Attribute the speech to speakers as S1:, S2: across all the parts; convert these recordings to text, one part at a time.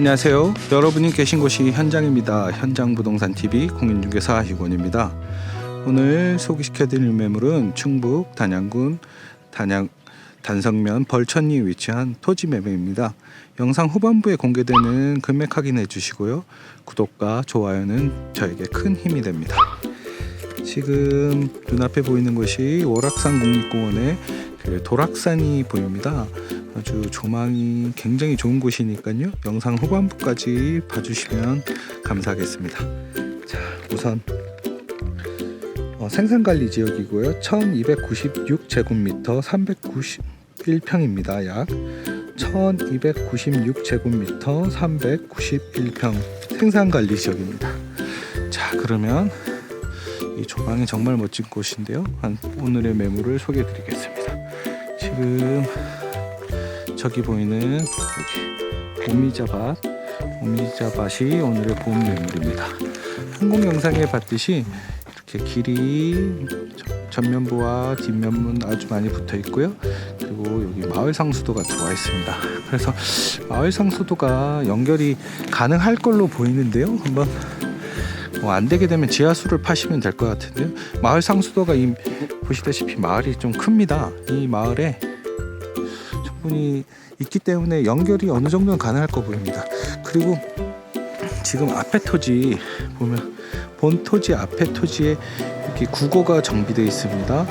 S1: 안녕하세요. 여러분이 계신 곳이 현장입니다. 현장 부동산 TV 공인중개사 이권입니다. 오늘 소개시켜드릴 매물은 충북 단양군 단양 단성면 벌천리에 위치한 토지 매매입니다. 영상 후반부에 공개되는 금액 확인해 주시고요. 구독과 좋아요는 저에게 큰 힘이 됩니다. 지금 눈앞에 보이는 곳이 월악산 국립공원의 그 도락산이 보입니다. 아주 조망이 굉장히 좋은 곳이니까요. 영상 후반부까지 봐주시면 감사하겠습니다. 자, 우선 어, 생산관리 지역이고요. 1296제곱미터 391평입니다. 약 1296제곱미터 391평 생산관리 지역입니다. 자, 그러면 이 조망이 정말 멋진 곳인데요. 한 오늘의 매물을 소개해 드리겠습니다. 지금 저기 보이는 여기 오미자밭 오미자밭이 오늘의 본 매물입니다. 항공 영상에 봤듯이 이렇게 길이 전면부와 뒷면문 아주 많이 붙어 있고요. 그리고 여기 마을 상수도가 들어와 있습니다. 그래서 마을 상수도가 연결이 가능할 걸로 보이는데요. 한번 뭐 안 되게 되면 지하수를 파시면 될 것 같은데요. 마을 상수도가 이 보시다시피 마을이 좀 큽니다. 이 마을에 충분히 있기 때문에 연결이 어느 정도는 가능할 거 보입니다. 그리고 지금 앞에 토지 보면 본 토지 앞에 토지에 이렇게 국어가 정비되어 있습니다.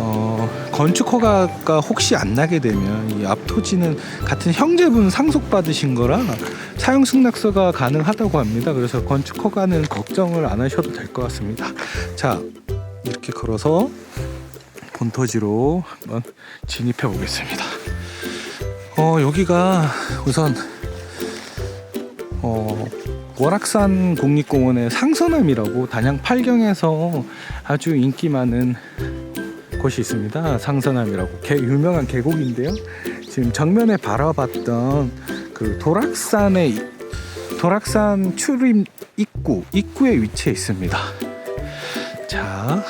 S1: 어, 건축 허가가 혹시 안 나게 되면 이 앞 토지는 같은 형제분 상속 받으신 거라 사용 승낙서가 가능하다고 합니다. 그래서 건축 허가는 걱정을 안 하셔도 될 것 같습니다. 자, 이렇게 걸어서 본토지로 한번 진입해 보겠습니다. 어, 여기가 우선 어, 월악산 국립공원의 상선암이라고 단양 팔경에서 아주 인기 많은 곳이 있습니다. 상선암이라고 개, 유명한 계곡인데요. 지금 정면에 바라봤던 그 도락산의 도락산 출입 입구 입구에 위치해 있습니다. 자,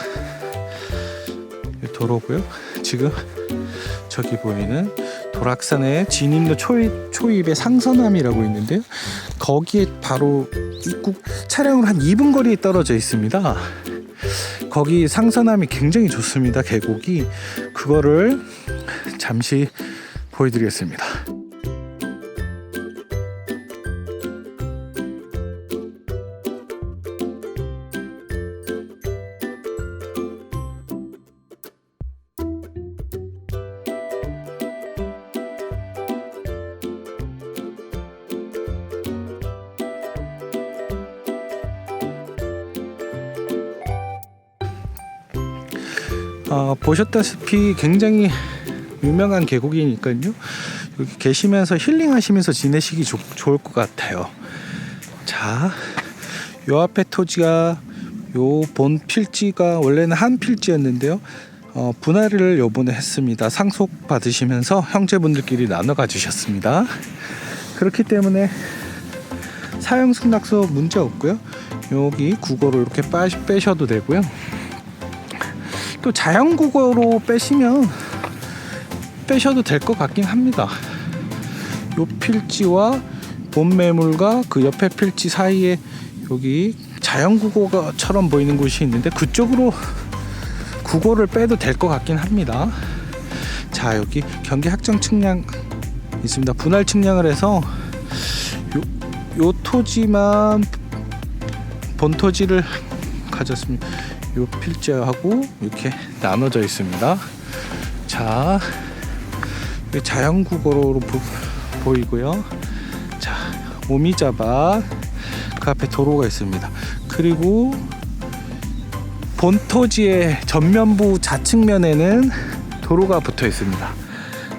S1: 이 도로고요. 지금 저기 보이는 도락산의 진입로 초입, 초입에 상선암이라고 있는데요. 거기에 바로 입구 차량으로 한 2분 거리에 떨어져 있습니다. 거기 상선암이 굉장히 좋습니다. 계곡이 그거를 잠시 보여드리겠습니다. 어, 보셨다시피 굉장히 유명한 계곡이니까요. 여기 계시면서 힐링하시면서 지내시기 좋, 좋을 것 같아요. 자, 요 앞에 토지가 요 본 필지가 원래는 한 필지였는데요. 어, 분할을 요번에 했습니다. 상속 받으시면서 형제분들끼리 나눠 가주셨습니다. 그렇기 때문에 사용 승낙서 문제 없고요. 여기 국어로 이렇게 빠, 빼셔도 되고요. 또 자연국어로 빼시면 빼셔도 될 것 같긴 합니다. 요 필지와 본 매물과 그 옆에 필지 사이에 여기 자연국어처럼 보이는 곳이 있는데 그쪽으로 국어를 빼도 될 것 같긴 합니다. 자 여기 경기 학정 측량 있습니다. 분할 측량을 해서 요, 요 토지만 본 토지를 가졌습니다. 요 필지하고 이렇게 나눠져 있습니다. 자, 자연국어로 보, 보이고요. 자, 오미자바 그 앞에 도로가 있습니다. 그리고 본토지의 전면부 좌측면에는 도로가 붙어 있습니다.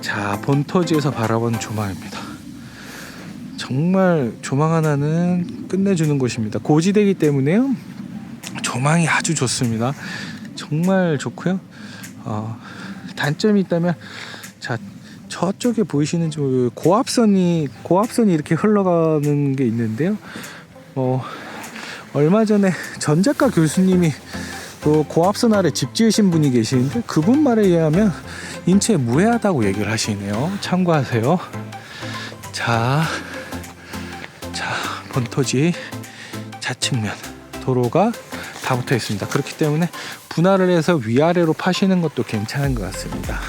S1: 자, 본토지에서 바라본 조망입니다. 정말 조망 하나는 끝내주는 곳입니다. 고지대기 때문에요. 조망이 아주 좋습니다. 정말 좋고요. 어, 단점이 있다면 자 저쪽에 보이시는 저 고압선이 고압선이 이렇게 흘러가는 게 있는데요. 어, 얼마 전에 전작가 교수님이 또 고압선 아래 집 지으신 분이 계시는데 그분 말에 의하면 인체에 무해하다고 얘기를 하시네요. 참고하세요. 자 본토지 좌측면 도로가 다 붙어 있습니다. 그렇기 때문에 분할을 해서 위아래로 파시는 것도 괜찮은 것 같습니다.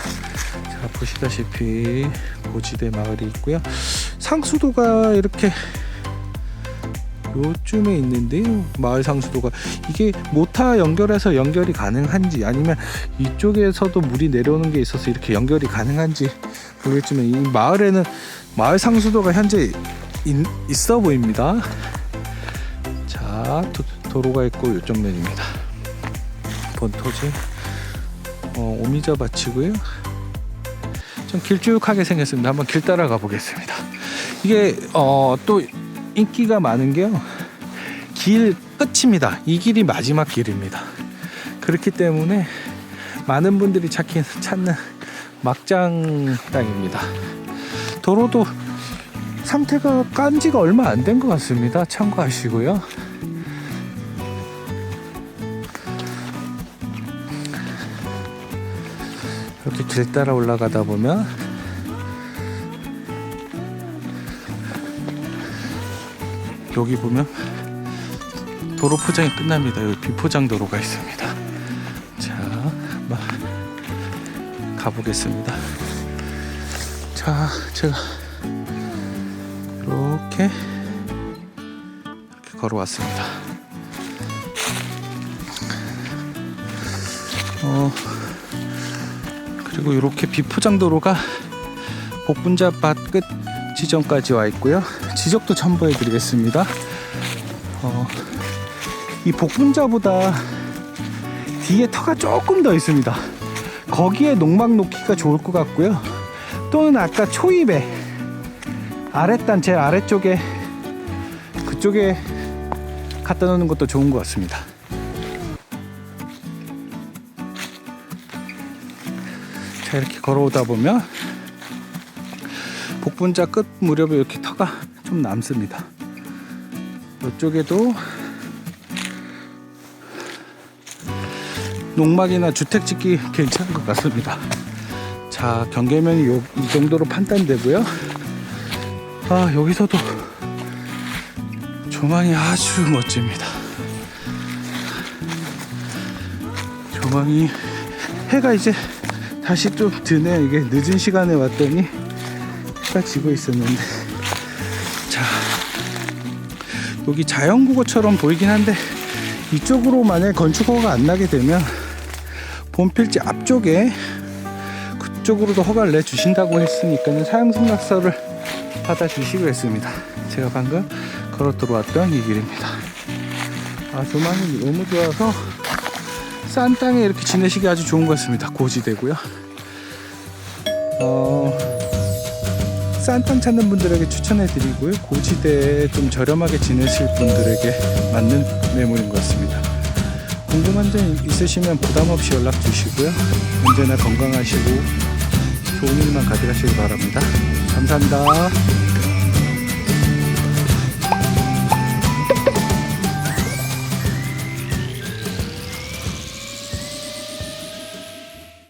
S1: 자 보시다시피 고지대 마을이 있고요. 상수도가 이렇게 요쯤에 있는데요. 마을 상수도가 이게 모타 연결해서 연결이 가능한지 아니면 이쪽에서도 물이 내려오는 게 있어서 이렇게 연결이 가능한지 모르겠지만 이 마을에는 마을 상수도가 현재 있, 있어 보입니다. 자 도, 도로가 있고 이쪽 면입니다. 본 토지 어, 오미자 밭이고요. 좀 길쭉하게 생겼습니다. 한번 길 따라가 보겠습니다. 이게 어, 또 인기가 많은 게요. 길 끝입니다. 이 길이 마지막 길입니다. 그렇기 때문에 많은 분들이 찾기, 찾는 막장 땅입니다. 도로도 상태가 깐 지가 얼마 안 된 것 같습니다. 참고하시고요. 이렇게 길 따라 올라가다 보면 여기 보면 도로 포장이 끝납니다. 여기 비포장 도로가 있습니다. 자, 막 가보겠습니다. 자, 제가 이렇게 이렇게 걸어왔습니다. 어, 그리고 이렇게 비포장 도로가 복분자 밭 끝 지점까지 와 있고요. 지적도 첨부해 드리겠습니다. 어, 이 복분자보다 뒤에 터가 조금 더 있습니다. 거기에 농막 놓기가 좋을 것 같고요. 또는 아까 초입에 아랫단 제 아래쪽에 그쪽에 갖다 놓는 것도 좋은 것 같습니다. 자 이렇게 걸어오다 보면 복분자 끝 무렵에 이렇게 터가 좀 남습니다. 이쪽에도 농막이나 주택 짓기 괜찮은 것 같습니다. 자 경계면이 요, 이 정도로 판단되고요. 아 여기서도 조망이 아주 멋집니다. 조망이 해가 이제 다시 좀 드네. 이게 늦은 시간에 왔더니 해가 지고 있었는데. 자 여기 자연국어처럼 보이긴 한데 이쪽으로 만약 건축허가 안 나게 되면 본필지 앞쪽에 그쪽으로도 허가를 내주신다고 했으니까는 사용승낙서를 받아주시기로 했습니다. 제가 방금 걸어 들어왔던 이 길입니다. 아 조망이 너무 좋아서 싼 땅에 이렇게 지내시기 아주 좋은 것 같습니다 고지대고요 어, 싼 땅 찾는 분들에게 추천해 드리고요. 고지대에 좀 저렴하게 지내실 분들에게 맞는 매물인 것 같습니다. 궁금한 점 있으시면 부담 없이 연락 주시고요. 언제나 건강하시고 좋은 일만 가져가시기 바랍니다. 감사합니다.